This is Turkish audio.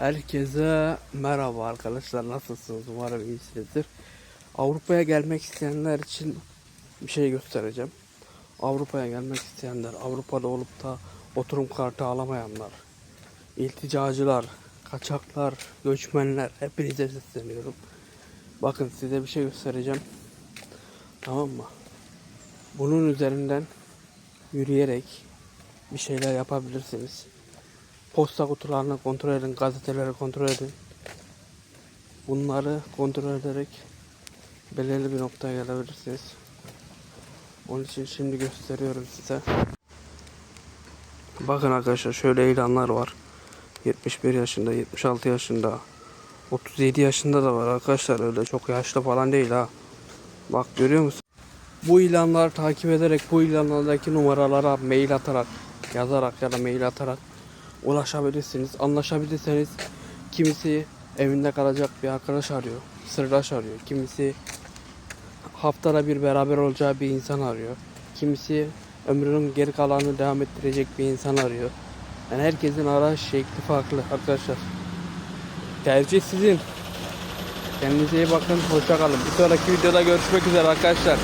Herkese merhaba arkadaşlar nasılsınız umarım iyisinizdir. Avrupa'ya gelmek isteyenler için bir şey göstereceğim. Avrupa'ya gelmek isteyenler, Avrupa'da olup da oturum kartı alamayanlar, ilticacılar, kaçaklar, göçmenler hepinize sesleniyorum. Bakın size bir şey göstereceğim. Tamam mı? Bunun üzerinden yürüyerek bir şeyler yapabilirsiniz. Posta kutularını kontrol edin, gazeteleri kontrol edin. Bunları kontrol ederek belirli bir noktaya gelebilirsiniz. Onun için şimdi gösteriyorum size. Bakın arkadaşlar şöyle ilanlar var. 71 yaşında, 76 yaşında, 37 yaşında da var arkadaşlar öyle çok yaşlı falan değil ha. Bak görüyor musun? Bu ilanları takip ederek bu ilanlardaki numaralara mail atarak, yazarak ya da mail atarak ulaşabilirsiniz. Anlaşabilirseniz kimisi evinde kalacak bir arkadaş arıyor, sırdaş arıyor. Kimisi haftada bir beraber olacağı bir insan arıyor. Kimisi ömrünün geri kalanını devam ettirecek bir insan arıyor. Yani herkesin araç şekli farklı arkadaşlar. Tercih sizin. Kendinize iyi bakın. Hoşça kalın. Bir sonraki videoda görüşmek üzere arkadaşlar.